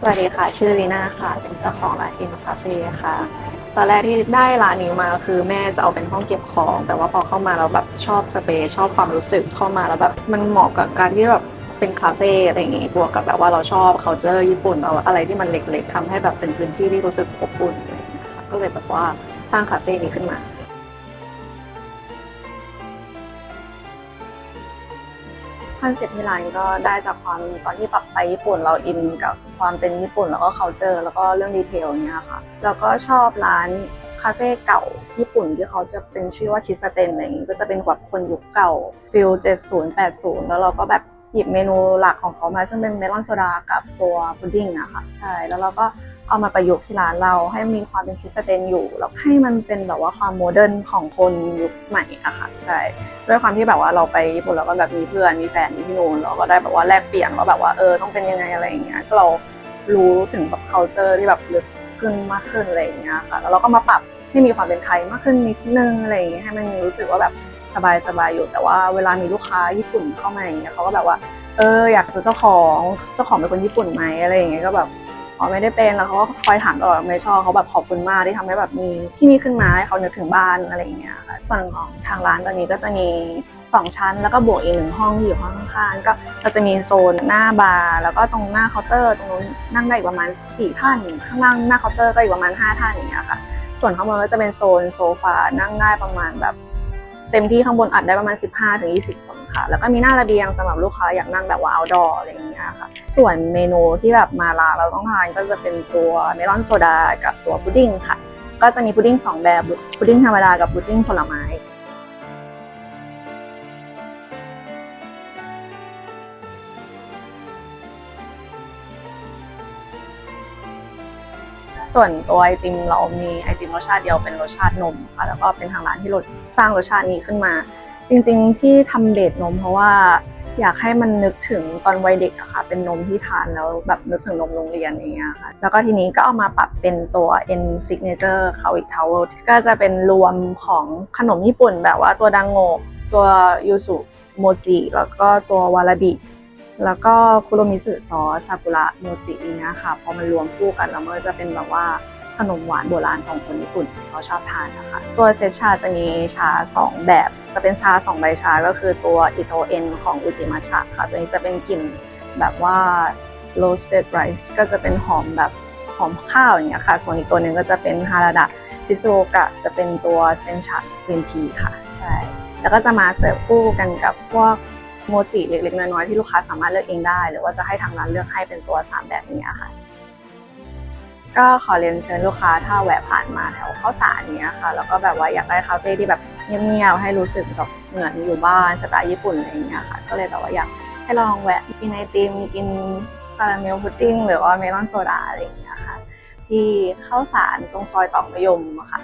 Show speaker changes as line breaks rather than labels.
สวัสดีค่ะ ชื่อลีน่าค่ะ เป็นเจ้าของร้านอินคาเฟ่ค่ะ ตอนแรกที่ได้ร้านนี้มาคือแม่จะเอาเป็นห้องเก็บของ แต่ว่าพอเข้ามาเราแบบชอบสเปซชอบความรู้สึกเข้ามาแล้วแบบมันเหมาะกับการที่แบบเป็นคาเฟ่อะไรอย่างงี้บวกกับแบบว่าเราชอบ culture ญี่ปุ่นเอาอะไรที่มันเล็กๆทำให้แบบเป็นพื้นที่ที่รู้สึกอบอุ่นอะไรอย่างเงี้ยค่ะก็เลยแบบว่าสร้างคาเฟ่นี้ขึ้นมา คอนเซ็ปต์ที่ร้านก็ได้จากความตอนที่ปรับไปญี่ปุ่นเราอินกับความเป็นญี่ปุ่นแล้วก็ culture แล้วก็เรื่องดีเทลเนี่ยค่ะแล้วก็ชอบร้านคาเฟ่เก่าญี่ปุ่นที่เขาจะเป็นชื่อว่าคิสเตนอะไรอย่างงี้ก็จะเป็นแบบคนยุคเก่าฟิล70 80 แล้วเราก็แบบหยิบเมนูหลักของเขามาซึ่งเป็นเมลอนโซดากับตัวพุดดิ้งอะค่ะใช่แล้วเราก็ เอามาประยุกต์ที่ร้านเราให้มีความเป็นคิสเตนอยู่ แล้วให้มันเป็นแบบว่าความโมเดิร์นของคนยุคใหม่อะค่ะใช่ด้วยความที่แบบว่าเราไปญี่ปุ่นเราก็แบบมีเพื่อนมีแฟนที่นู่นเราก็ได้แบบว่าแลกเปลี่ยนว่าแบบว่าเออต้องเป็นยังไงอะไรอย่างเงี้ยก็เรารู้ถึงแบบ culture ที่แบบลึกขึ้นมากขึ้นอะไรอย่างเงี้ยค่ะแล้วเราก็มาปรับให้มีความเป็นไทยมากขึ้นนิดนึงอะไรอย่างเงี้ยให้มันรู้สึกว่าแบบสบายสบายอยู่แต่ว่าเวลามีลูกค้าญี่ปุ่นเข้ามาอย่างเงี้ยเขาก็แบบว่าเอออยากเจอเจ้าของเจ้าของเป็นคนญี่ปุ่นไหมอะไรอย่างเงี้ยก็แบบ อ๋อไม่ได้เป็นแล้วเขาก็คอยถามตลอดไม่ชอบเขาแบบขอบคุณมากที่ทำให้แบบมีที่นี่ขึ้นมาให้เขานึกถึงบ้านอะไรอย่างเงี้ยค่ะส่วนของทางร้านตอนนี้ก็จะมีสองชั้น แล้วก็บวกอีกหนึ่งห้องที่อยู่ห้องข้างๆก็เราจะมีโซนหน้าบาร์แล้วก็ตรงหน้าเคาน์เตอร์ตรงนู้นนั่งได้อีกประมาณสี่ท่านข้างล่างหน้าเคาน์เตอร์ก็อีกประมาณห้าท่านอย่างเงี้ยค่ะส่วนข้างบนก็จะเป็นโซนโซฟานั่งได้ประมาณแบบ เต็มที่ข้างบนอัดได้ประมาณ 15ถึง20คน ค่ะ แล้วก็มีหน้าระเบียงสำหรับลูกค้าอยากนั่งแบบว่า outdoor อะไรอย่างเงี้ยค่ะ ส่วนเมนูที่แบบมาลาเราต้องทานก็จะเป็นตัวเมลอนโซดากับตัวพุดดิ้งค่ะ ก็จะมีพุดดิ้งสองแบบพุดดิ้งธรรมดากับพุดดิ้งผลไม้ส่วนตัวไอติมเรามีไอติมรสชาติเดียวเป็นรสชาตินมค่ะแล้วก็เป็นทางร้านที่รสสร้างรสชาตินี้ขึ้นมา จริงๆที่ทำเดทนมเพราะว่าอยากให้มันนึกถึงตอนวัยเด็กอะค่ะ เป็นนมที่ทานแล้วแบบนึกถึงนมโรงเรียนอย่างเงี้ยค่ะ แล้วก็ทีนี้ก็เอามาปรับเป็นตัว N signature เขาอีก tower ก็จะเป็นรวมของขนมญี่ปุ่นแบบว่าตัวดังโงะตัวยูสุโมจิแล้วก็ตัววาราบิ แล้วก็คุโรมิสึซอสซากุระโมจิอย่างเงี้ยค่ะ พอมันรวมคู่กันแล้วมันจะเป็นแบบว่า ขนมหวานโบราณของคนญี่ปุ่นที่เขาชอบทานนะคะ ตัวเซตชาจะมีชา 2 แบบ จะเป็นชา 2 ใบชาก็คือตัวอิโตเอ็นของอุจิมาชะค่ะ ตัวนี้จะเป็นกลิ่นแบบว่า roasted rice ก็จะเป็นหอมแบบหอมข้าวอย่างเงี้ยค่ะ ส่วนอีกตัวหนึ่งก็จะเป็นฮาราดะชิซูโอกะจะเป็นตัวเซนชะกรีนทีค่ะ ใช่ แล้วก็จะมาเสิร์ฟคู่กันกับพวกโมจิเล็กๆน้อยๆที่ลูกค้าสามารถเลือกเองได้ หรือว่าจะให้ทางร้านเลือกให้เป็นตัว 3 แบบนี้ค่ะ ก็ขอเรียนเชิญลูกค้าถ้าแวะผ่านมาแถวข้าวสารเนี้ยค่ะ แล้วก็แบบว่าอยากได้คาเฟ่ที่แบบเงียบๆให้รู้สึกแบบเหมือนอยู่บ้านสไตล์ญี่ปุ่นอะไรอย่างเงี้ยค่ะ ก็เลยแบบว่าอยากให้ลองแวะกินไอติมกินคาราเมลพุดดิ้งหรือว่าเมลอนโซดาอะไรอย่างเงี้ยค่ะ ที่ข้าวสารตรงซอยตอกมะยมอะค่ะ